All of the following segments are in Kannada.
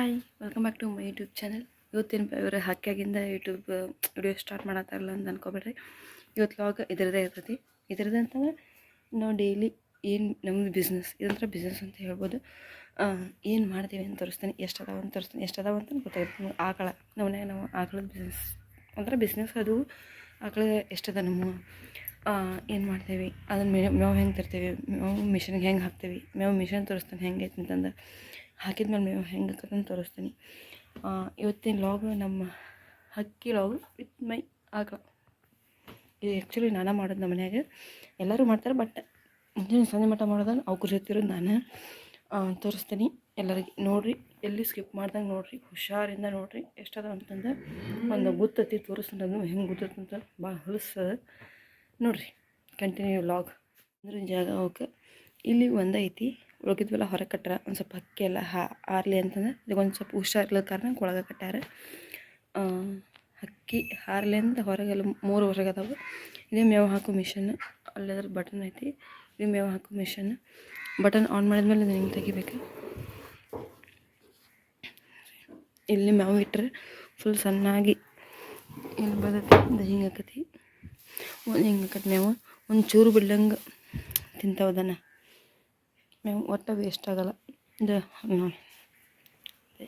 Hi welcome back to my YouTube channel ಇವತ್ತಿನ ಇವರು ಹಾಕ್ಯಾಗಿಂದ ಯೂಟ್ಯೂಬ್ ವಿಡಿಯೋ ಸ್ಟಾರ್ಟ್ ಮಾಡತ್ತಾರಲ್ಲ ಅಂತ ಅನ್ಕೋಬೇಡ್ರಿ. ಇವತ್ತು ಲಾಗ್ ಇದರದೇ ಇರ್ತೈತಿ. ಇದರದೇ ಅಂತಂದ್ರೆ, ನಾವು ಡೈಲಿ ಏನು ನಮ್ಮದು ಬಿಸ್ನೆಸ್ ಇದಂತರ ಬಿಸ್ನೆಸ್ ಅಂತ ಹೇಳ್ಬೋದು. ಏನು ಮಾಡ್ತೀವಿ ಅಂತ ತೋರಿಸ್ತೀನಿ. ಎಷ್ಟು ಅದಾವ ಅಂತ ತೋರಿಸ್ತೀನಿ. ಎಷ್ಟು ಅದಾವ ಅಂತ ಗೊತ್ತಾಗುತ್ತೆ ಆಕಳ. ನಮ್ಮನೆ ನಾವು ಆಕಳದ ಬಿಸ್ನೆಸ್ ಅಂದ್ರೆ ಬಿಸ್ನೆಸ್ ಅದು ಆಕಳ ಎಷ್ಟದ ನಮ್ಮ ಏನು ಮಾಡ್ತೀವಿ? ಅದನ್ನು ಮೇವು ಹೆಂಗೆ ತರ್ತೀವಿ? ಮೇವು ಮಿಷನ್ಗೆ ಹೆಂಗೆ ಹಾಕ್ತೀವಿ? ಮೇವು ಮಿಷನ್ ತೋರಿಸ್ತಾನೆ ಹೆಂಗೆ ಐತೆ ಅಂತಂದು. ಹಾಕಿದ್ಮೇಲೆ ನೀವು ಹೆಂಗೆ ಅಂತ ತೋರಿಸ್ತೀನಿ. ಇವತ್ತಿನ ಲಾಗ್ ನಮ್ಮ ಹಕ್ಕಿ ಲಾಗ್ ವಿತ್ ಮೈ ಆಗ. ಇದು ಆ್ಯಕ್ಚುಲಿ ನಾನು ಮಾಡೋದು ನಮ್ಮ ಮನೆಯಾಗೆ. ಎಲ್ಲರೂ ಮಾಡ್ತಾರೆ ಬಟ್ ಮುಂಜಾನೆ ಸಂಜೆ ಮಟ್ಟ ಮಾಡೋದನ್ನು ಅವ್ರ ಜೊತೆ ಇರೋದು ನಾನು. ತೋರಿಸ್ತೀನಿ ಎಲ್ಲರಿಗೆ. ನೋಡಿರಿ, ಎಲ್ಲಿ ಸ್ಕಿಪ್ ಮಾಡ್ದಂಗೆ ನೋಡಿರಿ, ಹುಷಾರಿಂದ ನೋಡಿರಿ ಎಷ್ಟದ ಅಂತಂದ್ರೆ ಒಂದು ಗುತ್ತತಿ ತೋರಿಸ್ತೀನಿ ಅದು ಹೆಂಗೆ ಗುತ್ತಂತ ಭಾಳ ಹೊಲಸ. ನೋಡಿರಿ ಕಂಟಿನ್ಯೂ ಲಾಗ್ ಅಂದ್ರೆ ಜಾಗ ಓಕೆ ಇಲ್ಲಿ ಒಂದೈತಿ ಉಳ್ಕಿದ್ವೆಲ್ಲ ಹೊರಗೆ ಕಟ್ಟಾರ. ಒಂದು ಸ್ವಲ್ಪ ಹಕ್ಕಿ ಎಲ್ಲ ಹಾ, ಆರ್ಲಿ ಅಂತಂದ್ರೆ ಇದಕ್ಕೆ ಒಂದು ಸ್ವಲ್ಪ ಹುಷಾರಿಲ್ಲದ ಕಾರಣ ಒಳಗೆ ಕಟ್ಟಾರ. ಅಕ್ಕಿ ಹಾರ್ಲಿ ಅಂತ ಹೊರಗೆಲ್ಲ ಮೂರು ಹೊರಗೆ ಅದಾವೆ ಇದೇ ಮೇವು ಹಾಕೋ ಮಿಷನ್. ಅಲ್ಲದ್ರ ಬಟನ್ ಐತಿ. ಇದು ಮೇವು ಹಾಕೋ ಮಿಷನ್. ಬಟನ್ ಆನ್ ಮಾಡಿದ್ಮೇಲೆ ಇದನ್ನ ಹಿಂಗೆ ತೆಗಿಬೇಕು. ಇಲ್ಲಿ ಮೇವು ಇಟ್ಟರೆ ಫುಲ್ ಸಣ್ಣಾಗಿ ಇಲ್ಲಿ ಬರತ್ತೆ ಇದು ಹಿಂಗೆ ಆಕತಿ ಒಂದು ಹಿಂಗೆ ಆಕತಿ ಮೇವು. ಒಂದು ಚೂರು ಬಿಡ್ಲಂಗೆ ತಿಂತಾವದನ್ನ ಮೇವು ಒಟ್ಟು ವೇಸ್ಟ್ ಆಗೋಲ್ಲ. ಇದು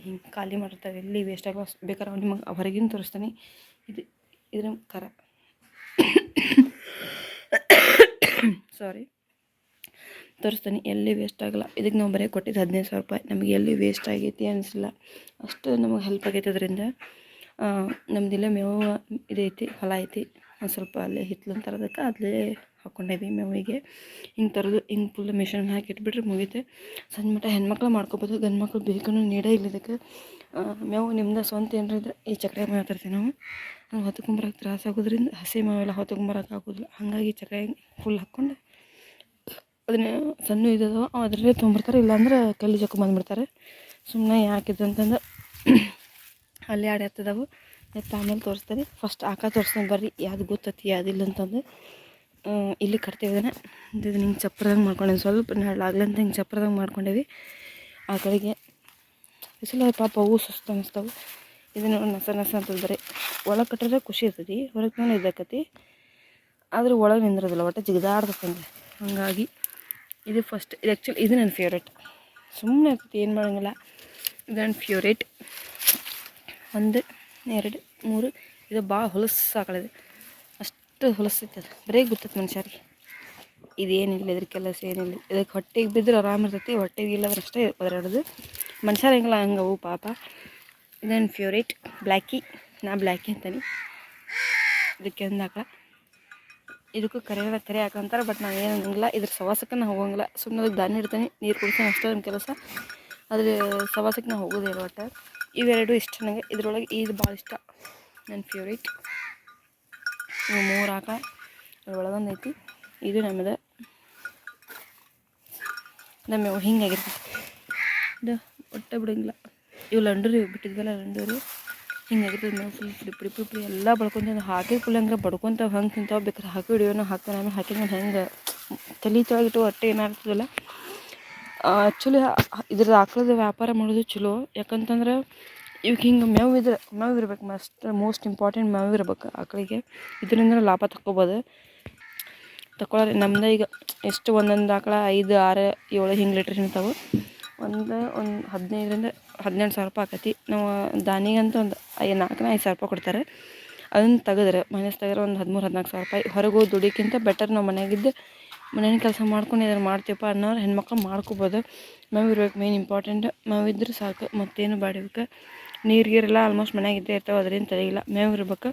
ಹಿಂಗೆ ಖಾಲಿ ಮಾಡಿರ್ತಾರೆ, ಎಲ್ಲಿ ವೇಸ್ಟ್ ಆಗಲ್ಲ ಬೇಕಾದ್ರೆ ನಿಮಗೆ ಹೊರಗಿನ ತೋರಿಸ್ತಾನೆ. ಇದು, ಇದ್ರ ಖರ ಸಾರಿ ತೋರಿಸ್ತಾನೆ, ಎಲ್ಲಿ ವೇಸ್ಟ್ ಆಗಲ್ಲ. ಇದಕ್ಕೆ ನಾವು ಬರೀ ಕೊಟ್ಟಿದ್ದು ಹದಿನೈದು ಸಾವಿರ ರೂಪಾಯಿ. ನಮಗೆ ಎಲ್ಲಿ ವೇಸ್ಟ್ ಆಗೈತಿ ಅನಿಸಿಲ್ಲ. ಅಷ್ಟು ನಮಗೆ ಹೆಲ್ಪ್ ಆಗೈತೆ ಅದರಿಂದ ನಮ್ದಿಲ್ಲ ಮೇವು ಇದೈತಿ, ಹೊಲ ಐತಿ. ಒಂದು ಸ್ವಲ್ಪ ಅಲ್ಲೇ ಹಿತ್ಲು ತರೋದಕ್ಕೆ, ಅಲ್ಲೇ ಹಾಕ್ಕೊಂಡಿದ್ವಿ ಮೇವಿಗೆ ಹಿಂಗೆ ತರೋದು, ಹಿಂಗೆ ಫುಲ್ ಮಿಷನ್ ಹಾಕಿ ಇಟ್ಬಿಟ್ರೆ ಮುಗಿತೆ. ಸಣ್ಣ ಮಟ್ಟ ಹೆಣ್ಮಕ್ಳು ಮಾಡ್ಕೋಬೋದು ಗಂಡು ಮಕ್ಳು ಬೇಕೂ ನೀಡೇ ಇಲ್ಲ ಇದಕ್ಕೆ. ಮೇವು ನಿಮ್ದು ಸ್ವಂತ ಏನಾರ ಇದ್ರೆ ಈ ಚಕ್ರೆ ಮೇವು ತರ್ತೀವಿ ನಾವು. ಹಂಗೆ ಹೊತ್ಕೊಂಬರಕ್ಕೆ ತ್ರಾಸ ಆಗೋದ್ರಿಂದ ಹಸಿ ಮೇವೆಲ್ಲ ಹೊತ್ಕೊಂಬರಕ್ಕೆ ಆಗೋದಿಲ್ಲ ಹಾಗಾಗಿ ಚಕ್ರೆ ಫುಲ್ ಹಾಕ್ಕೊಂಡು, ಅದನ್ನ ಸಣ್ಣ ಇದ್ದದವ ಅದರಲ್ಲೇ ತೊಗೊಂಬರ್ತಾರೆ. ಇಲ್ಲಾಂದ್ರೆ ಕಲ್ಲಿ ಜಕ್ಕೊಂಬಂದ್ಬಿಡ್ತಾರೆ ಸುಮ್ಮನೆ ಯಾಕಿದ್ದು ಅಂತಂದ್ರೆ ಅಲ್ಲಿ ಎರಡು ಎತ್ತದವು ಎತ್ತ ಆಮೇಲೆ ತೋರಿಸ್ತಾರೆ. ಫಸ್ಟ್ ಆಕ ತೋರಿಸ್ತೀನಿ ಬರ್ರಿ ಯಾವ್ದು ಗೊತ್ತತಿ ಯಾವುದಿಲ್ಲ ಅಂತಂದು. ಇಲ್ಲಿ ಕಟ್ತೇವೆ ಇದನ್ನು ಇದು ಹಿಂಗೆ ಚಪ್ಪರದಾಗ ಮಾಡ್ಕೊಂಡೇವಿ. ಸ್ವಲ್ಪ ನೆರಳಾಗ್ಲಿ ಅಂತ ಹಿಂಗೆ ಚಪ್ಪರದಾಗ ಮಾಡ್ಕೊಂಡೇವಿ. ಆ ಕಡೆಗೆ ಬಿಸಿಲು ಪಾಪ ಹೂ ಸುಸ್ತು ಅನ್ನಿಸ್ತಾವೆ ಇದನ್ನು ನಸ ನಸ ಅಂತಂದರೆ ಒಳಗೆ ಕಟ್ಟಿದ್ರೆ ಖುಷಿ ಇರ್ತೈತಿ, ಹೊರಗೆ ನಾನು ಇದಾಕತಿ. ಆದ್ರೆ ಒಳಗೆ ನಿಂದಿರೋದಿಲ್ಲ, ಒಟ್ಟು ಜಿಗದಾಡ್ತಂದ್ರೆ ಹಾಗಾಗಿ ಇದು ಫಸ್ಟ್ ಇದು ಆ್ಯಕ್ಚುಲಿ ಇದು ನನ್ನ ಫೇವ್ರೇಟ್ ಸುಮ್ಮನೆ ಇರ್ತೈತಿ ಏನು ಮಾಡೋಂಗಿಲ್ಲ. ಇದು ನನ್ನ ಫೇವ್ರೇಟ್ ಒಂದು, ಎರಡು, ಮೂರು, ಇದು ಭಾಳ ಹೊಲಸು ಸಾಕಳಿದೆ ಅಷ್ಟು ಹೊಲಸೈತೆ ಅದು? ಬರೀ ಗೊತ್ತೈತೆ ಮನುಷ್ಯರಿಗೆ. ಇದೇನಿಲ್ಲ, ಇದ್ರ ಕೆಲಸ ಏನಿಲ್ಲ. ಇದಕ್ಕೆ ಹೊಟ್ಟೆಗೆ ಬಿದ್ದರೆ ಆರಾಮ ಇರ್ತೈತಿ, ಹೊಟ್ಟೆಗೆ ಇಲ್ಲದ್ರೆ ಅಷ್ಟೇ ಒದರಾಡೋದು. ಮನುಷ್ಯರು ಹೆಂಗಿಲ್ಲ, ಹಂಗೆ ಅವು ಪಾಪ. ಇದನ್ನು ಫೇವ್ರೇಟ್ ಬ್ಲ್ಯಾಕಿ. ನಾ ಬ್ಲ್ಯಾಕಿ ಅಂತಾನೆ. ಇದಕ್ಕೆ ಒಂದು ಹಾಕಳ ಇದಕ್ಕೂ ಕರೆ ಕರೆ ಹಾಕಂತಾರೆ, ಬಟ್ ನಾವು ಏನು ಅನ್ನಂಗಿಲ್ಲ ಇದ್ರ ಸವಾಸಕ್ಕೆ ನಾ ಹೋಗಂಗಿಲ್ಲ. ಸುಮ್ಮನೆ ದಾನಿ ಇರ್ತಾನೆ ನೀರು ಕುಡಿಸ್ತಾನೆ ಅಷ್ಟೇ ಒಂದು ಕೆಲಸ. ಅದ್ರ ಸವಾಸಕ್ಕೆ ನಾ ಹೋಗೋದೇ ಇಲ್ಲ ಒಟ್ಟು. ಇವೆರಡು ಇಷ್ಟ ನನಗೆ ಇದ್ರೊಳಗೆ ಇದು ಭಾಳ ಇಷ್ಟ. ನನ್ನ ಫೇವ್ರೇಟ್ ಇವು ಮೂರು ಅದ್ರೊಳಗೊಂದು ಐತಿ. ಇದು ನಮ್ಮದು ನಮ್ಮ ಹಿಂಗಾಗಿರ್ತೈತಿ ಇದು ಒಟ್ಟೆ ಬಿಡೋಂಗಿಲ್ಲ. ಇವು ಲಂಡೂರಿ ಬಿಟ್ಟಿದ್ವಲ್ಲ ಲಂಡೂರಿ. ಹಿಂಗಾಗಿರ್ತದೆ ನಾವು ಫುಲ್ ಪುಡಿ ಪುಡಿ ಪುಡಿ ಪುಡಿ ಎಲ್ಲ ಬಡ್ಕೊಂತ ಹಾಕಿ ಫುಲ್ ಹಂಗೆ ಬಡ್ಕೊಂತ ಹಂಗೆ ತಿಂತಾವ. ಬೇಕಾದ್ರೆ ಹಾಕಿ ಹಿಡಿಯೋನು ಹಾಕ್ತಾನೆ ಆಮೇಲೆ ಹಾಕಿದ್ಮೇಲೆ ಹೆಂಗೆ. ತಲೆ ತೊಳಗಿಟ್ಟು ಹೊಟ್ಟೆ ಏನಾಗ್ತದಲ್ಲ ಆ್ಯಕ್ಚುಲಿ ಇದ್ರದ್ದು ಆಕಳದ ವ್ಯಾಪಾರ ಮಾಡೋದು ಚಲೋ. ಯಾಕಂತಂದ್ರೆ ಇವಕ್ಕೆ ಹಿಂಗೆ ಮೇವು ಇದ್ರೆ ಮೇವು ಇರ್ಬೇಕು ಮಸ್ಟ್ ಮೋಸ್ಟ್ ಇಂಪಾರ್ಟೆಂಟ್ ಮೇವು ಇರ್ಬೇಕು ಆಕಳಿಗೆ. ಇದರಿಂದ ಲಾಭ ತಕ್ಕೋಬೋದು. ತಗೊಳ್ಳೋರಿ ನಮ್ದು ಈಗ ಎಷ್ಟು ಒಂದೊಂದು ಆಕಳ ಐದು, ಆರು, ಏಳು ಹಿಂಗೆ ಲೀಟ್ರ್ ಹಿಂತಾವೆ ಒಂದು ಒಂದು ಹದಿನೈದರಿಂದ ಹದಿನೆಂಟು ಸಾವಿರ ರೂಪಾಯಿ ಆಕತಿ. ನಾವು ದಾನಿಗಂತ ಒಂದು ಐ ನಾಲ್ಕನ ಐದು ಸಾವಿರ ರೂಪಾಯಿ ಕೊಡ್ತಾರೆ. ಅದನ್ನು ತೆಗೆದ್ರೆ ಮೈನಸ್ ತೆಗೆದ್ರೆ ಒಂದು ಹದಿಮೂರು, ಹದಿನಾಲ್ಕು ಸಾವಿರ ರೂಪಾಯಿ. ಹೊರಗೆ ಹೋಗಿ ದುಡಿಕ್ಕಿಂತ ಬೆಟರ್ ನಾವು ಮನೆಯಾಗಿದ್ದು ಮನೇನ ಕೆಲಸ ಮಾಡ್ಕೊಂಡು ಇದನ್ನು ಮಾಡ್ತೀವಪ್ಪ ಅನ್ನೋರು ಹೆಣ್ಮಕ್ಳು ಮಾಡ್ಕೋಬೋದು. ಮೇವು ಇರ್ಬೇಕು ಮೇನ್ ಇಂಪಾರ್ಟೆಂಟ್ ಮೇವು ಇದ್ದರೆ ಸಾಕು, ಮತ್ತೇನು ಬಾಡಿಬೇಕು ನೀರು ಗೀರೆಲ್ಲ ಆಲ್ಮೋಸ್ಟ್ ಮನ್ಯಾಗ ಇದ್ದೇ ಇರ್ತಾವೆ, ಅದರಿಂದ ತೆಗಿಲ್ಲ ಮೇವು ಇರ್ಬೇಕು.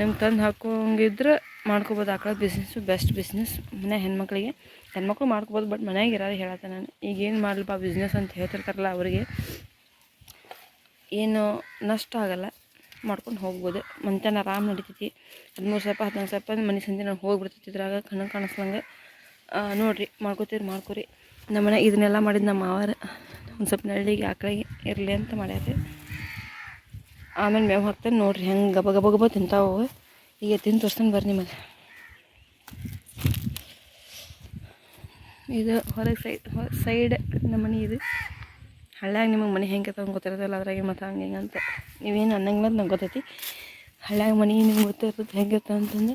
ನಿಮ್ಗೆ ತಂದು ಹಾಕೋಂಗಿದ್ರೆ ಮಾಡ್ಕೋಬೋದು. ಆಕಳ ಬಿಸ್ನೆಸ್ಸು ಬೆಸ್ಟ್ ಬಿಸ್ನೆಸ್ ಮನೆ ಹೆಣ್ಮಕ್ಳಿಗೆ ಹೆಣ್ಮಕ್ಳು ಮಾಡ್ಕೋಬೋದು ಬಟ್ ಮನ್ಯಾಗ ಇರೋದು ಹೇಳತ್ತೆ ನಾನು. ಈಗ ಏನು ಮಾಡಲಪ್ಪ ಬಿಸ್ನೆಸ್ ಅಂತ ಹೇಳ್ತಿರ್ತಾರಲ್ಲ ಅವರಿಗೆ. ಏನು ನಷ್ಟ ಆಗೋಲ್ಲ. ಮಾಡ್ಕೊಂಡು ಹೋಗ್ಬೋದು. ಮಂತನ ಆರಾಮ್ ನಡಿತೈತಿ. ಹದಿಮೂರು ಸಾವಿರ ರೂಪಾಯಿ ಹದಿನಾಲ್ಕು ರೂಪಾಯಿ ಮನೆ ಸಂಜೆ ನಾನು ಹೋಗ್ಬಿಡ್ತೈತಿ ಇದ್ರಾಗ ಕಣ್ಣು ಕಾಣಿಸ್ದಂಗೆ ನೋಡಿರಿ, ಮಾಡ್ಕೋತೀರಿ, ಮಾಡ್ಕೊರಿ. ನಮ್ಮನೆ ಇದನ್ನೆಲ್ಲ ಮಾಡಿದ್ದು ನಮ್ಮ ಮಾವಾರ. ಒಂದು ಸ್ವಲ್ಪ ನಳ್ಳಿಗೆ ಆಕಳಿಗೆ ಇರಲಿ ಅಂತ ಮಾಡ್ಯಾರ ಆಮೇಲೆ ಮೇವು ಹಾಕ್ತೇನೆ. ನೋಡ್ರಿ ಹೆಂಗೆ ಗಬ ಗಬ ಗಬ ತಿಂತಾವು ಈಗ ತಿಂದು ತೋರಿಸ್ತಾನೆ ಬರ್ರಿ ನಿಮಗೆ. ಇದು ಹೊರಗೆ ಸೈಡ್ ಸೈಡ್ ನಮ್ಮ ಮನೆ ಇದು. ಹಳ್ಳ್ಯಾಗ ನಿಮಗೆ ಮನೆ ಹೆಂಗೆ ಅಂತ ಗೊತ್ತಿರೋದಿಲ್ಲ ಅದ್ರಾಗೆ ಮತ್ತು ಹಂಗೆ ಹಿಂಗೆ ಅಂತ. ನೀವೇನು ಅನ್ನಂಗಿಲ್ಲ ನಂಗೆ ಗೊತ್ತೈತಿ. ಹಳ್ಳ್ಯಾಗ ಮನೆ ನಿಮ್ಗೆ ಗೊತ್ತಿರ್ತದೆ ಹೆಂಗೆ ಅಂತಂದು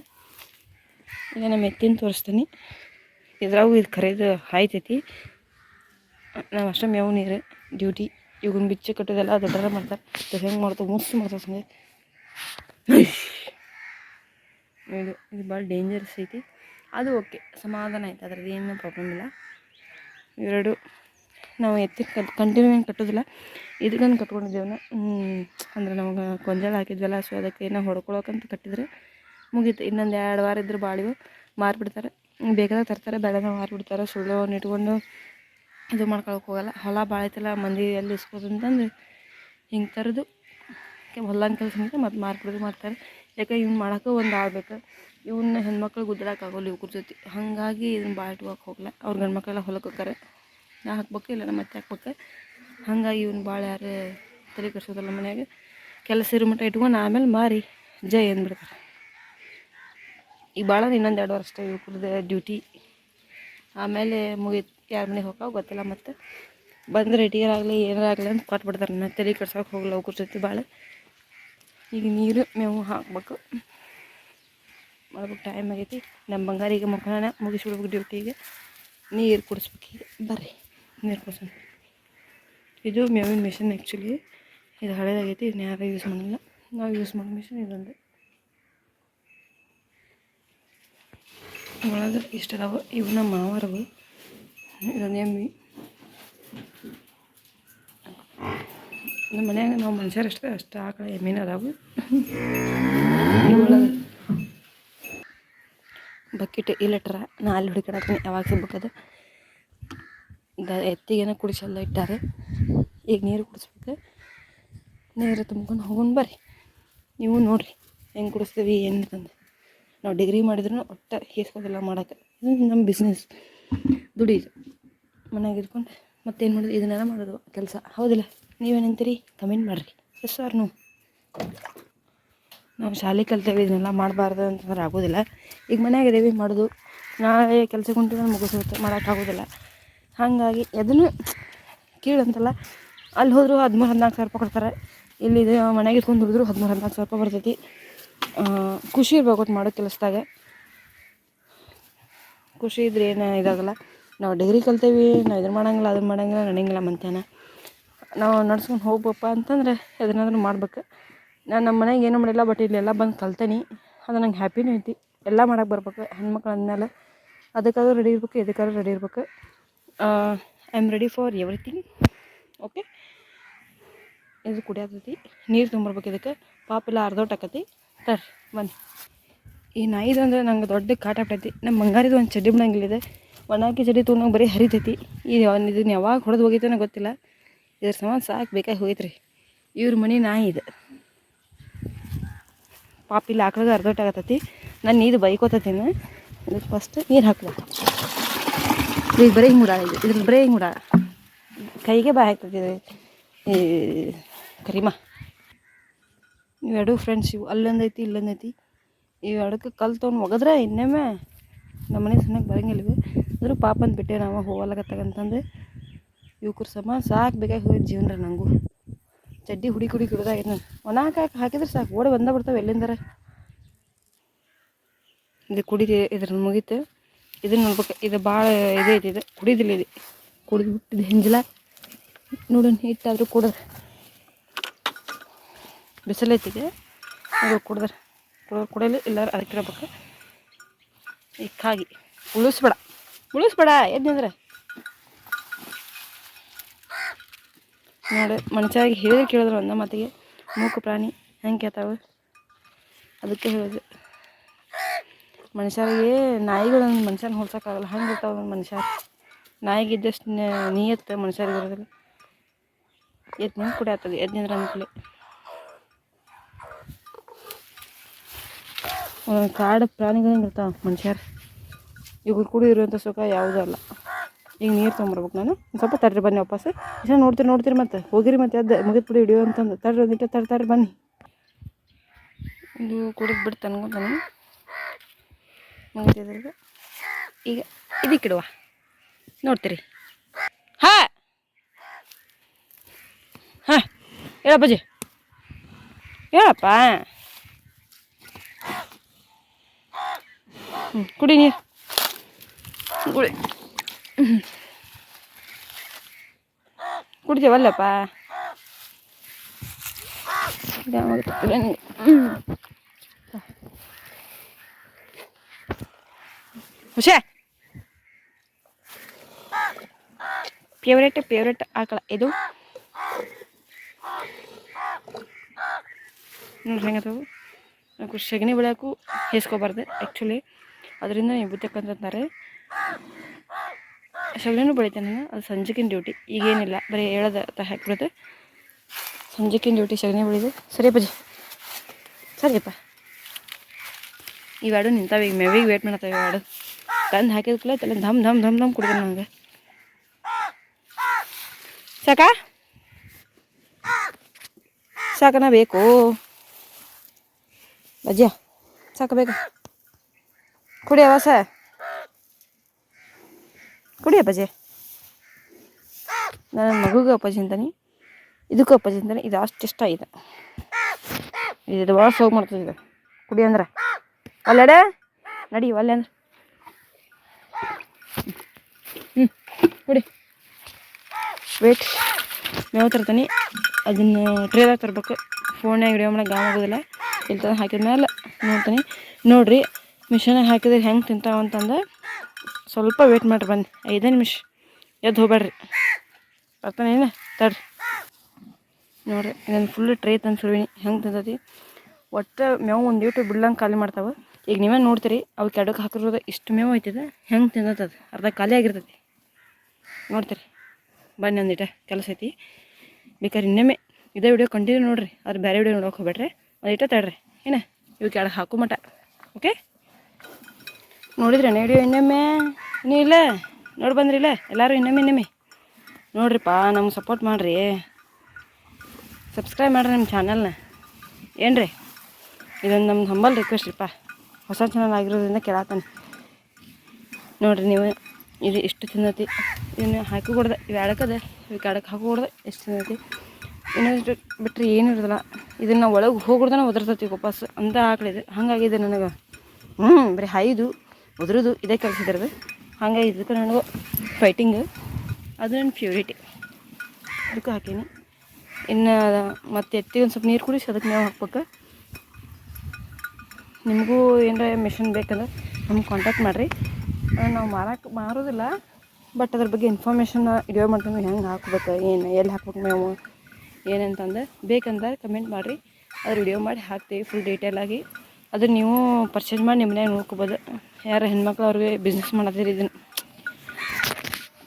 ಈಗ ನಮ್ಮ ಎತ್ತಿನ ತೋರಿಸ್ತೀನಿ. ಇದ್ರಾಗೂ ಇದು ಖರೀದು ಆಯ್ತೈತಿ ನಾವು ಅಷ್ಟೇ ಮೇವು ನೀರು ಡ್ಯೂಟಿ ಇವ್ನ ಬಿಚ್ಚಿ ಕಟ್ಟೋದೆಲ್ಲ ದೊಡ್ಡರ ಮಾಡ್ತಾರೆ. ಹೆಂಗೆ ಮಾಡ್ತಾವೆ ಮುಸ್ಸು ಮಾಡ್ತಾವೆ ಸಂಜೆ. ಇದು ಇದು ಭಾಳ ಡೇಂಜರಸ್ ಐತಿ. ಅದು ಓಕೆ ಸಮಾಧಾನ ಆಯ್ತು. ಅದ್ರದ್ದು ಏನು ಪ್ರಾಬ್ಲಮ್ ಇಲ್ಲ. ಇವೆರಡು ನಾವು ಎತ್ತಿ ಕಂಟಿನ್ಯೂ ಏನು ಕಟ್ಟೋದಿಲ್ಲ. ಇದಕ್ಕಂದು ಕಟ್ಕೊಂಡಿದ್ದೇವನ ಅಂದ್ರೆ ನಮಗೆ ಗೊಂಜಾಳ ಹಾಕಿದ್ವಲ್ಲ ಸೊ ಅದಕ್ಕೆ ಏನೋ ಹೊಡ್ಕೊಳಕಂತ ಕಟ್ಟಿದ್ರೆ. ಮುಗೀತು. ಇನ್ನೊಂದು ಎರಡು ವಾರ ಇದ್ರೆ ಬಾಳಿವು ಮಾರಿಬಿಡ್ತಾರೆ. ಬೇಕಾದಾಗ ತರ್ತಾರೆ ಬೇಡ ಮಾರಿಬಿಡ್ತಾರೆ. ಸುಳ್ಳು ಇಟ್ಕೊಂಡು ಇದು ಮಾಡ್ಕೊಳಕ್ಕೆ ಹೋಗಲ್ಲ. ಹೊಲ ಭಾಳ ಐತಲ್ಲ, ಮಂದಿ ಎಲ್ಲಿ ಇಸ್ಕೋದು ಅಂತಂದು ಹಿಂಗೆ ತರದು ಹೊಲ್ದಂಗೆ ಕೆಲಸ ಮಾಡಿದ್ರೆ ಮತ್ತು ಮಾರ್ಬಿಡೋದು ಮಾಡ್ತಾರೆ. ಯಾಕೆ ಇವ್ನು ಮಾಡೋಕೆ ಒಂದು ಆಗ್ಬೇಕು ಇವನ್ನ ಹೆಣ್ಮಕ್ಳು ಗುದ್ದಾಡೋಕ್ಕಾಗಲ್ಲ ಇವ್ರ ಜೊತೆ. ಹಾಗಾಗಿ ಇದನ್ನ ಭಾಳ ಇಟ್ಕೊಳಕ್ಕೆ ಹೋಗಲ್ಲ. ಅವ್ರ ಗಂಡ್ಮಕ್ಳೆಲ್ಲ ಹೊಲಕ್ಕೆ ಹೋಗ್ತಾರೆ. ನಾ ಹಾಕ್ಬೇಕು ಇಲ್ಲ ನಮ್ಮ ಮತ್ತೆ ಹಾಕ್ಬೇಕು. ಹಾಗಾಗಿ ಇವ್ನು ಭಾಳ ಯಾರು ತಲೆ ಕರ್ಸೋದಲ್ಲ ಮನೆಯಾಗೆ. ಕೆಲಸ ಇರೋ ಮಟ್ಟ ಇಟ್ಕೊಂಡು ಆಮೇಲೆ ಮಾರಿ, ಜೈ ಅಂದ್ಬಿಡ್ತಾರೆ. ಈಗ ಭಾಳ ಇನ್ನೊಂದು ಎರಡು ವರ್ಷ ಇವ್ರದ್ದು ಡ್ಯೂಟಿ ಆಮೇಲೆ ಮುಗೀತು ಯಾರು ಮನೆಗೆ ಹೋಗಾವ ಗೊತ್ತಿಲ್ಲ ಮತ್ತು. ಬಂದು ರೆಡಿಯರಾಗಲಿ ಏನಾರಾಗಲಿ ಅಂತ ಕೊಟ್ಬಿಡ್ತಾರೆ ನಾನು ತಲೆ ಕಟ್ಸೋಕೆ ಹೋಗಲ್ಲ ಅವ್ರ ಜೊತೆ ಭಾಳ ಈಗ ನೀರು, ಮೇವು ಹಾಕ್ಬೇಕು. ಮಾಡ್ಬೇಕು ಟೈಮ್ ಆಗೈತಿ. ನಮ್ಮ ಬಂಗಾರಿಗೆ ಮಕ್ಕಳನ್ನ ಮುಗಿಸ್ಬಿಡ್ಬೇಕು ಡ್ಯೂಟಿಗೆ ನೀರು ಕುಡಿಸ್ಬೇಕು ಈಗ. ಬರ್ರಿ, ನೀರು ಕುಡಿಸೋಣ. ಇದು ಮೇವಿನ ಮಿಷಿನ್ ಆ್ಯಕ್ಚುಲಿ ಇದು ಹಳೇದಾಗೈತಿ ಇದನ್ನ ಯಾರು ಯೂಸ್ ಮಾಡಿಲ್ಲ ನಾವು ಯೂಸ್ ಮಾಡೋ ಮಿಷಿನ್ ಇದೊಂದು. ಒಳಗೆ ಇವು ನಮ್ಮ ಮಾವರವು ಇದೊಂದು ಎಮ್ಮಿ. ನಮ್ಮ ಮನ್ಯಾಗ ನಾವು ಮನುಷ್ಯರು ಅಷ್ಟೇ, ಅಷ್ಟು ಆಕಳ ಎಮ್ಮಿನ ಅದಾವು. ಒಳಗೆ ಬಕೆಟ್ ಇಲ್ಲಟ್ರ ನಾ ಅಲ್ಲಿ ಹುಡುಕಾಡ್ತೀನಿ ಯಾವಾಗ ಸಿಗ್ಬೇಕದು. ದ ಎತ್ತಿಗೇನ ಕುಡಿಸಲ್ಲ ಇಟ್ಟಾರೆ. ಈಗ ನೀರು ಕುಡಿಸ್ಬೇಕು. ನೀರು ತುಂಬ್ಕೊಂಡು ಹೋಗೋಣ ಬರ್ರಿ. ನೀವು ನೋಡಿರಿ, ಹೆಂಗೆ ಕುಡಿಸ್ತೀವಿ, ಏನು ತಂದು. ನಾವು ಡಿಗ್ರಿ ಮಾಡಿದ್ರು ಒಟ್ಟು ಹೇಸ್ಕೋದಿಲ್ಲ ಮಾಡೋಕೆ. ಇದು ನಮ್ಮ ಬಿಸ್ನೆಸ್ ದುಡೀದು ಮನೆಯಾಗ ಇದ್ಕೊಂಡು ಮತ್ತೇನು ಮಾಡೋದು? ಇದನ್ನೆಲ್ಲ ಮಾಡೋದು ಕೆಲಸ. ಹೌದಿಲ್ಲ. ನೀವೇನಂತೀರಿ ಕಮೆಂಟ್ ಮಾಡಿರಿ. ಎಸ್ ಸರ್ ನೀವು ನಾವು ಶಾಲೆ ಕಲ್ತೇವೆ, ಇದನ್ನೆಲ್ಲ ಮಾಡಬಾರ್ದು ಅಂತಂದ್ರೆ ಆಗೋದಿಲ್ಲ. ಈಗ ಮನ್ಯಾಗ ಇದೇವಿ, ಮಾಡೋದು. ನಾಳೆ ಕೆಲಸಕ್ಕೆ ನಾನು ಮುಗಿಸುತ್ತೆ ಮಾಡೋಕ್ಕಾಗೋದಿಲ್ಲ ಹಾಗಾಗಿ ಅದನ್ನು ಕೀಳಂತಲ್ಲ, ಅಲ್ಲಿ ಹೋದ್ರು ಹದಿಮೂರು ಹದಿನಾಲ್ಕು ಸಾವಿರ ರೂಪಾಯಿ ಕೊಡ್ತಾರೆ. ಇಲ್ಲಿ ಮನೆಗೆ ಇಟ್ಕೊಂಡು ದುಡಿದ್ರು ಹದಿಮೂರು ಹದಿನಾಲ್ಕು ಸಾವಿರ ರೂಪಾಯಿ ಬರ್ತೈತಿ. ಖುಷಿ ಇರ್ಬೇಕು ಒಟ್ಟು ಮಾಡೋ ಕೆಲಸದಾಗ. ಖುಷಿ ಇದ್ರೆ ಏನು ಇದಾಗಲ್ಲ. ನಾವು ಡಿಗ್ರಿ ಕಲ್ತೇವಿ, ನಾವು ಇದನ್ನು ಮಾಡಂಗಿಲ್ಲ ಅದನ್ನು ಮಾಡಂಗಿಲ್ಲ ನಡೆಯಂಗಿಲ್ಲ ಮಂತ್ಯಾನ ನಾವು ನಡ್ಸ್ಕೊಂಡು ಹೋಗ್ಬೇಕಪ್ಪ ಅಂತಂದ್ರೆ ಅದನ್ನಾದ್ರೂ ಮಾಡ್ಬೇಕು. ನಾನು ನಮ್ಮ ಮನೆಗೆ ಏನೂ ಮಾಡಿಲ್ಲ ಬಟ್ ಇಲ್ಲೆಲ್ಲ ಬಂದು ಕಲ್ತೇನೆ. ಅದು ನಂಗೆ ಹ್ಯಾಪಿನೂ ಐತಿ. ಎಲ್ಲ ಮಾಡೋಕೆ ಬರ್ಬೇಕು, ಹೆಣ್ಮಕ್ಳು ಅಂದಮೇಲೆ ಅದಕ್ಕಾದ್ರೂ ರೆಡಿ ಇರ್ಬೇಕು, ಇದಕ್ಕಾದ್ರೂ ರೆಡಿ ಇರ್ಬೇಕು. I am ready for everything okay ಇದು ಕುಡಿಯತೈತಿ. ನೀರು ತುಂಬಿರ್ಬೇಕು ಇದಕ್ಕೆ. ಪಾಪಿಲ್ಲ ಅರ್ಧೋಟ್ ಆಕತಿ ತರ್ರಿ ಬನ್ನಿ. ಈ ನಾಯಿದು ಅಂದ್ರೆ ನಂಗೆ ದೊಡ್ಡ ಕಾಟ ಬಿಟ್ಟೈತಿ. ನಮ್ಮ ಬಂಗಾರಿದು ಒಂದು ಚಡ್ಡಿ ಬಿಡಂಗಿಲ್ಲಿದೆ ಒಣಾಕಿ ಚಡ್ಡಿ ತೊಗೊಂಡೋಗಿ ಬರೀ ಹರಿತೈತಿ. ಇದು ಇದನ್ನ ಯಾವಾಗ ಹೊಡೆದು ಹೋಗೈತೇನೋ ಗೊತ್ತಿಲ್ಲ. ಇದ್ರ ಸಮಾನ ಸಾಕು ಬೇಕಾಗಿ ಹೋಗೈತ್ರಿ. ಇವ್ರ ಮನೆ ನಾಯಿ ಇದು. ಇಲ್ಲಿ ಆಕಳಿಗೆ ಅರ್ಧೋಟ್ ಆಗತ್ತೈತಿ. ನಾನು ಇದು ಬೈಕೋತೀನಿ ಇದಕ್ಕೆ ಫಸ್ಟ್ ನೀರು ಹಾಕ್ಬೇಕು ಈಗ ಬರೀ ಹಿಂಗೆ ಉಡಾಳ ಇದು. ಇದ್ರಲ್ಲಿ ಬರೀ ಹಿಂಗೆ ಉಡಾಳ. ಕೈಗೆ ಬಾಯ್ ಹಾಕ್ತೈತಿ ಈ ಕರಿಮಾ. ಇವೆರಡು ಫ್ರೆಂಡ್ಸ್ ಇವು ಅಲ್ಲೊಂದೈತಿ, ಇಲ್ಲೊಂದೈತಿ. ಇವೆರಡಕ್ಕೆ ಕಲ್ ತೊಗೊಂಡು ಒಗದ್ರೆ ಇನ್ನೊಮ್ಮೆ ನಮ್ಮ ಮನೆ ಸಣ್ಣಗೆ ಬರಂಗಿಲ್ಲ ಇವು. ಆದರೂ ಪಾಪ ಅಂತ ಬಿಟ್ಟೆ ನಾವು ಹೋಗಲ್ಲಕತ್ತಾಗಂತಂದು ಇವ್ಕರ ಸಮ, ಸಾಕು ಬೇಕಾಗಿ ಹೋಗಿ ಜೀವನ ನನಗೂ ಚಡ್ಡಿ ಹುಡಿ ಕುಡಿ ಕುಡ್ದಾಗ ನಾನು ಒಣಾಕ ಹಾಕಿದ್ರೆ ಸಾಕು. ಓಡಿ ಬಂದ ಬಿಡ್ತಾವೆ ಎಲ್ಲಿಂದಾರ? ಇದು ಕುಡಿದು ಇದ್ರ ಮುಗೀತು. ಇದನ್ನ ನೋಡ್ಬೇಕು. ಇದು ಭಾಳ ಇದೈತಿ ಇದು ಕುಡಿದಿಲ್ಲ ಇದು. ಕುಡಿದು ಬಿಟ್ಟಿದ್ದು ಹಿಂಜಲ. ನೋಡೋಣ, ಹಿಟ್ಟಾದರೂ ಕುಡಿದ್ರೆ. ಬಿಸಿಲೈತಿಗೆ ಅದು ಕುಡಿದ್ರೆ ಕುಡಿದ್ರೆ ಕುಡಿಯಲು ಇಲ್ಲಾರ ಅದಕ್ಕೆ ಇರಬೇಕು ಇಕ್ಕಾಗಿ ಉಳಿಸ್ಬೇಡ. ಉಳಿಸ್ಬೇಡ ಎದ್ನಿಂದ್ರೆ ನೋಡಿ ಮನುಷ್ಯಾಗಿ ಹೇಳಿ ಕೇಳಿದ್ರು, ಒಂದ ಮಾತಿಗೆ, ಮೂಕು ಪ್ರಾಣಿ ಹೆಂಗೆ ಕೇಳ್ತಾವೆ? ಅದಕ್ಕೆ ಹೇಳಿದ್ರು ಮನುಷ್ಯರಿಗೆ ನಾಯಿಗಳು ಮನುಷ್ಯನ ಹೋಲ್ಸೋಕ್ಕಾಗಲ್ಲ ಹಂಗೆ ಇರ್ತಾವೆ ಒಂದು ಮನುಷ್ಯ. ನಾಯಿಗಿದ್ದಷ್ಟು ನಿಯತ್ತು ಮನುಷ್ಯರಿಗೆ ಇರೋದಿಲ್ಲ ಎದ್ದು ಕುಡಿಯತ್ತದೆ ಕುಡಿಯತ್ತದ ಎದ್ದು ನಿಂದ್ರೆ ಒಂದೊಂದು ಕಾಡು ಪ್ರಾಣಿಗಳು ಇರ್ತಾವೆ ಮನುಷ್ಯರು? ಇವ್ರು ಕೂಡ ಇರುವಂಥ ಸುಖ ಯಾವುದೂ ಅಲ್ಲ. ಈಗ ನೀರು ತೊಗೊಂಬರ್ಬೇಕು ನಾನು. ಸ್ವಲ್ಪ ತಡ್ರಿ ಬನ್ನಿ ವಾಪಸ್. ಇಷ್ಟ ನೋಡ್ತೀರಿ ನೋಡ್ತೀರಿ ಮತ್ತೆ. ಹೋಗಿರಿ ಮತ್ತೆ ಅದು ಮುಗಿದು ಬಿಡಿ ಹಿಡಿಯೋ ಅಂತಂದು ತಡ್ರಿ ಒಂದಿಟ್ಟು ತಡ್ ತಡ್ರಿ ಬನ್ನಿ. ಇದು ಕುಡಿದು ಬಿಡ್ತು ಅನ್ಕೊತಾನೆ ಮುಗಿತಿದ್ರಿಗೆ ಈಗ ಇದಕ್ಕಿಡುವ ನೋಡ್ತೀರಿ. ಹಾ. ಹೇಳಪ್ಪಾಜಿ. ಹೇಳಪ್ಪ. ಕುಡಿ ನೀರು. ಕುಡಿ. ಕುಡಿತೇವಲ್ಲಪ್ಪ. ಹುಷೆ. ಫೇವ್ರೇಟ್ ಫೇವ್ರೇಟ್ ಆಕಳ. ಇದು? ನೋಡ್ರಿ ಹೆಂಗದವು ಸಗಣಿ ಬೆಳೆಯೋಕ್ಕೂ ಹೇಸ್ಕೋಬಾರ್ದು ಆ್ಯಕ್ಚುಲಿ ಅದರಿಂದ ನೀವು ಬುತ್ತಕ್ಕಂತಾರೆ ಸಗಣಿನೂ ಬೆಳಿತಾನೆ ಅದು ಸಂಜೆಕಿನ ಡ್ಯೂಟಿ ಈಗೇನಿಲ್ಲ, ಬರೀ ಹೇಳೋದ ಹಾಕ್ಬಿಡುತ್ತೆ ಸಂಜೆಕಿನ ಡ್ಯೂಟಿ ಸಗಣಿ ಬೆಳಿದೆ. ಸರಿ ಬಜ್ಜಿ ಸರಿಯಪ್ಪ. ಇವೆರಡು ನಿಂತಾವೆ ಈಗ ಮೇವಿಗೆ ವೇಟ್ ಮಾಡತ್ತವೆ ಎರಡು ತಂದು ಹಾಕಿದ್ಕಲ್ಲ ತಲೆ ಧಮ್ ಧಮ್ ಧಮ್ ಧಮ್ ಕುಡಿದ ನನಗೆ. ಸಾಕ? ಸಾಕನ ಬೇಕು. ಬಜ್ಜಿಯ ಸಾಕ ಬೇಕು ಕುಡಿಯವ ಸ ಕುಡಿಯ ಅಪ್ಪಾಜಿ. ನನ್ನ ಮಗುಗೆ ಅಪ್ಪಾಜಿ ಅಂತಾನೆ. ಇದಕ್ಕೂ ಅಪ್ಪಾಜಿ ಅಂತಾನೆ. ಇದು ಅಷ್ಟು ಇಷ್ಟ ಇದೆ. ಇದು ಭಾಳ ಸೋಗ್ ಮಾಡ್ತದೆ ಇದು. ಕುಡಿ ಅಂದ್ರೆ. ಅಲ್ಲಡೆ ನಡಿ, ಅಲ್ಲೇ ಅಂದ್ರೆ. ಹ್ಞೂ ಕುಡಿ. ವೇಟ್ ಮೇವು ತರ್ತೀನಿ. ಅದನ್ನು ಟ್ರೇದಾಗ ತರ್ಬೇಕು. ಫೋನ್ಯಾಗ ವಿಡಿಯೋ ಮಾಡಕ್ಕೆ ಗಾಮ ಆಗೋದಿಲ್ಲ. ಇಲ್ಲಿ ತಂದು ಹಾಕಿದ್ಮೇಲೆ ನೋಡ್ತೀನಿ. ನೋಡಿರಿ. ಮಿಷನಾಗ ಹಾಕಿದ್ರೆ ಹೆಂಗೆ ತಿಂತಾವ ಅಂತಂದು ಸ್ವಲ್ಪ ವೇಟ್ ಮಾಡ್ರಿ ಬನ್ನಿ. ಐದೇ ನಿಮಿಷ. ಎದ್ದು ಹೋಗ್ಬೇಡ್ರಿ. ಬರ್ತಾನೇನ ತಡ್ರಿ. ನೋಡ್ರಿ ಇದನ್ನು ಫುಲ್ ಟ್ರೇ ತಂದು ಸುರುವಿನಿ ಹೆಂಗೆ ತಿಂತತಿ ಒಟ್ಟು ಮೇವು ಒಂದು ಇಟ್ಟು ಬಿಡ್ಲಂಗೆ ಖಾಲಿ ಮಾಡ್ತಾವೆ. ಈಗ ನೀವೇ ನೋಡ್ತೀರಿ ಅವು ಕೆಡಕ್ಕೆ ಹಾಕಿರೋದು ಇಷ್ಟು ಮೇವು ಐತಿದೆ, ಹೆಂಗೆ ತಿಂದತ್ತದು ಅರ್ಧ ಖಾಲಿ ಆಗಿರ್ತೈತಿ. ನೋಡ್ತೀರಿ. ಬನ್ನಿ ಒಂದಿಟ ಕೆಲಸ ಐತಿ. ಬೇಕಾದ್ರೆ ಇನ್ನೊಮ್ಮೆ ಇದೇ ವಿಡಿಯೋ ಕಂಟಿನ್ಯೂ ನೋಡ್ರಿ. ಅದ್ರ ಬೇರೆ ವಿಡಿಯೋ ನೋಡೋಕೆ ಹೋಗ್ಬೇಡ್ರಿ. ಒಂದಿಟ ತಡ್ರಿ. ಏನ? ಇವು ಕೆಳಗೆ ಹಾಕು ಮಟ. ಓಕೆ ನೋಡಿದ್ರೆ ವಿಡಿಯೋ ಇನ್ನೊಮ್ಮೆ. ನೀ ಇಲ್ಲ? ನೋಡಿ ಬಂದ್ರಿಲ್ಲ ಎಲ್ಲರೂ ಇನ್ನೊಮ್ಮೆ ಇನ್ನೊಮ್ಮೆ. ನೋಡ್ರಿಪ್ಪ ನಮ್ಗೆ ಸಪೋರ್ಟ್ ಮಾಡಿರಿ. ಸಬ್ಸ್ಕ್ರೈಬ್ ಮಾಡ್ರಿ ನಮ್ಮ ಚಾನಲ್ನ ಏನು ರೀ ಇದೊಂದು ನಮ್ಮ ಹಂಬಲ್ ರಿಕ್ವೆಸ್ಟ್ ರೀಪ್ಪ. ಹೊಸ ಚಾನಲ್ ಆಗಿರೋದ್ರಿಂದ ಕೇಳತ್ತಾನೆ ನೋಡಿರಿ ನೀವು, ಇದು ಎಷ್ಟು ತಿನ್ನತಿ ಇನ್ನು ಹಾಕಿಕೊಡ್ದೆ. ಇವು ಎಡಕದ ಇವು ಎಡಕ್ಕೆ ಹಾಕಿಕೊಡ್ದೆ ಎಷ್ಟು ತಿನ್ನತಿ ಇನ್ನೊಂದು ಬಿಟ್ಟರೆ ಏನೂ ಇರೋದಿಲ್ಲ. ಇದನ್ನು ಒಳಗೆ ಹೋಗ್ಬಿಡ್ದಾನೆ ಒದರ್ತತಿ ವಾಪಸ್. ಅಂತ ಆಕಳಿದೆ. ಹಾಗಾಗಿದೆ ನನಗೆ. ಹ್ಞೂ ಬರೀ ಹಾಯ್ದು ಉದುರುದು ಇದೇ ಕೆಲಸ ಹಂಗೆ ಇದಕ್ಕೆ ನನಗೂ ಫೈಟಿಂಗ್ ಅದು ನನ್ನ ಫೇವ್ರೇಟ್ ಅದಕ್ಕೆ ಹಾಕೀನಿ. ಇನ್ನು ಮತ್ತು ಎತ್ತಿ ಒಂದು ಸ್ವಲ್ಪ ನೀರು ಕುಡಿಸಿ ಅದಕ್ಕೆ ಮೇವು ಹಾಕ್ಬೇಕು. ನಿಮಗೂ ಏನಾರ ಮಿಷನ್ ಬೇಕಂದ್ರೆ ನಮ್ಗೆ ಕಾಂಟ್ಯಾಕ್ಟ್ ಮಾಡಿರಿ. ನಾವು ಮಾರಕ್ಕೆ ಮಾರೋದಿಲ್ಲ ಬಟ್ ಅದ್ರ ಬಗ್ಗೆ ಇನ್ಫಾರ್ಮೇಷನ್ ವಿಡಿಯೋ ಮಾಡ್ಕೊಂಡು ಹೆಂಗೆ ಹಾಕ್ಬೇಕು, ಏನು, ಎಲ್ಲಿ ಹಾಕ್ಬೇಕು ಮೇವು ಏನಂತಂದು ಬೇಕಂದ್ರೆ ಕಮೆಂಟ್ ಮಾಡಿರಿ. ಅದ್ರ ವಿಡಿಯೋ ಮಾಡಿ ಹಾಕ್ತೀವಿ ಫುಲ್ ಡೀಟೇಲಾಗಿ ಅದು ನೀವು ಪರ್ಚೇಸ್ ಮಾಡಿ ನಿಮ್ಮ ಮನ್ಯಾಗ ನೋಡ್ಕೋಬೋದು. ಯಾರು ಹೆಣ್ಮಕ್ಳು ಅವ್ರಿಗೆ ಬಿಸ್ನೆಸ್ ಮಾಡತ್ತೀರಿ ಇದನ್ನು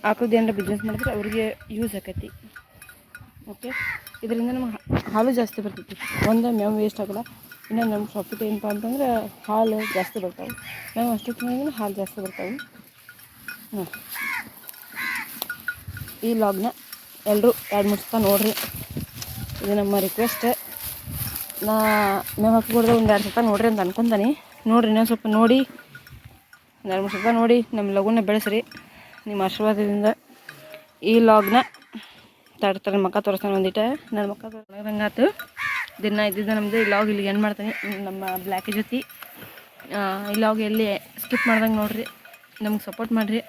ಹಾಕೋದು ಏನಾರ ಬಿಸ್ನೆಸ್ ಮಾಡಿದ್ರೆ ಅವ್ರಿಗೆ ಯೂಸ್ ಆಕೈತಿ. ಓಕೆ ಇದರಿಂದ ನಮ್ಗೆ ಹಾಲು ಜಾಸ್ತಿ ಬರ್ತೈತಿ. ಒಂದು ಮೇವು ವೇಸ್ಟ್ ಆಗೋಲ್ಲ. ಇನ್ನು ನಮ್ಮ ಪ್ರಾಫಿಟ್ ಏನಪ್ಪ ಅಂತಂದ್ರೆ ಹಾಲು ಜಾಸ್ತಿ ಬರ್ತಾವೆ. ಮೇವು ಅಷ್ಟು ತಿನ್ನೋದ್ರಿಂದ ಹಾಲು ಜಾಸ್ತಿ ಬರ್ತಾವೆ. ಹ್ಞೂ ಈ ಲಾಗ್ನ ಎಲ್ಲರೂ ಎರಡು ಮೂರು ನೋಡಿರಿ. ಇದು ನಮ್ಮ ರಿಕ್ವೆಸ್ಟ್ ನಾ ಮೇವು ಕೂಡ ಒಂದು ಎರಡು ಸತ ನೋಡ್ರಿ ಅಂತ ಅನ್ಕೊಂತಾನೆ. ನೋಡಿರಿ ಇನ್ನೊಂದು ಸ್ವಲ್ಪ ನೋಡಿ. ಒಂದು ಎರಡು ನೋಡಿ ನಮ್ಮ ಲಗುನ ಬೆಳೆಸ್ರಿ ನಿಮ್ಮ ಆಶೀರ್ವಾದದಿಂದ. ಈ ಲಾಗ್ನ ತಡ್ತಾರೆ ಮಕ್ಕ ತೋರಿಸ್ತಾನೆ ಒಂದಿಟ ನನ್ನ ಮಕ್ಕ ತೋರಿಸಂಗಾತು ದಿನ ಇದ್ದಿದ್ದು ನಮ್ಮದು ಈ ಲಾಗ್ ಇಲ್ಲಿಗೆ ಏನು ಮಾಡ್ತಾನೆ. ನಮ್ಮ ಬ್ಲ್ಯಾಕ್ ಜೊತೆ. ಈ ಲಾಗ್ ಎಲ್ಲಿ ಸ್ಕಿಪ್ ಮಾಡ್ದಂಗೆ ನೋಡ್ರಿ. ನಮ್ಗೆ ಸಪೋರ್ಟ್ ಮಾಡಿರಿ.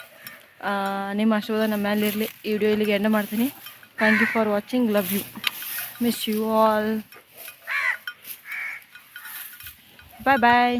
ನಿಮ್ಮ ಆಶೀರ್ವಾದ ನಮ್ಮ ಮೇಲೆ ಇರಲಿ. ವಿಡಿಯೋ ಇಲ್ಲಿಗೆ ಎಂಡ್ ಮಾಡ್ತೀನಿ. Thank you for watching love you miss you all bye bye